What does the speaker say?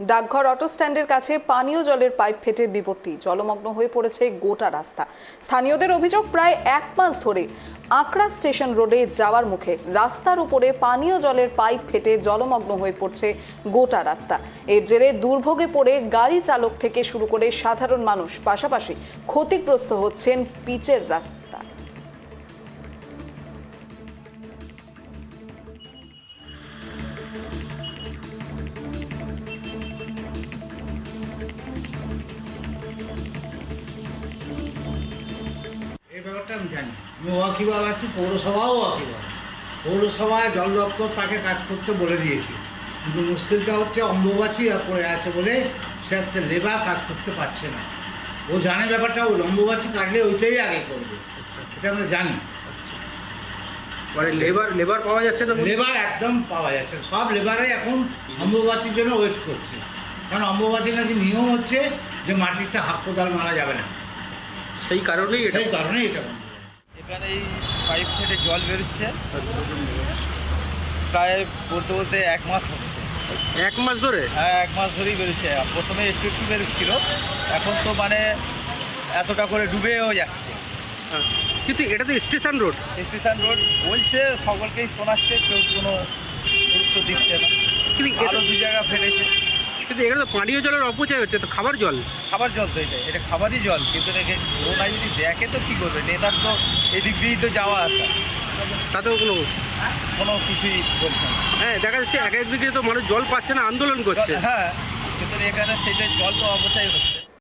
ডাকঘর অটো স্ট্যান্ডের কাছে পানীয় জলের পাইপ ফেটে বিপত্তি, জলমগ্ন হয়ে পড়েছে গোটা রাস্তা। স্থানীয়দের অভিযোগ প্রায় এক মাস ধরে আঁকড়া স্টেশন রোডে যাওয়ার মুখে রাস্তার উপরে পানীয় জলের পাইপ ফেটে জলমগ্ন হয়ে পড়ছে গোটা রাস্তা। এর জেরে দুর্ভোগে পড়ে গাড়ি চালক থেকে শুরু করে সাধারণ মানুষ, পাশাপাশি ক্ষতিগ্রস্ত হচ্ছেন পিচের রাস্তা। আমি জানি আমি ওয়াকিবাল আছি পৌরসভাও ওয়াকিবাল পৌরসভায় জল দপ্তর তাকে কাজ করতে বলে দিয়েছে। কিন্তু মুশকিলটা হচ্ছে অম্বুবাচী পড়ে আছে বলে সে লেবার কাজ করতে পারছে না। ও জানে ব্যাপারটা ওই অম্বুবাচী কাটলে ওইটাই আগে করবে। এটা আমরা জানি। মানে লেবার লেবার পাওয়া যাচ্ছে না লেবার একদম পাওয়া যাচ্ছে না। সব লেবারে এখন অম্বুবাচীর জন্য ওয়েট করছে। কারণ অম্বুবাচীর নাকি নিয়ম হচ্ছে যে মাটিতে হাত কোদাল মারা যাবে না। সেই কারণেই সেই কারণেই এটা বন্ধ হয়ে আছে। এখানে এই পাইপ থেকে জল বেরোচ্ছে। প্রায় বলতে বলতে এক মাস হচ্ছে। এক মাস ধরে? হ্যাঁ এক মাস ধরেই বেরোচ্ছে। প্রথমে একটু একটু বেরোচ্ছিল। এখন তো মানে এতটা করে ডুবেও যাচ্ছে। হ্যাঁ। কিন্তু এটা তো স্টেশন রোড? স্টেশন রোড বলছে সকলকেই শোনাচ্ছে কেউ কোনো গুরুত্ব দিচ্ছে না। কিন্তু এটা আরও দু জায়গা ফেলেছে। কিন্তু এখানে তো পানীয় জলের অপচয় হচ্ছে তো খাবার জল। খাবার জল তো এটা এটা খাবারই জল। কিন্তু ওরা যদি দেখে তো কী করবে? নেতার তো এদিক দিয়েই তো যাওয়া আসা তাতেও কোনো কোনো কিছুই বলছে না। হ্যাঁ দেখা যাচ্ছে এক একদিকে তো মানুষ জল পাচ্ছে না আন্দোলন করছে। হ্যাঁ কিন্তু এখানে সেটা জল তো অপচয় হচ্ছে।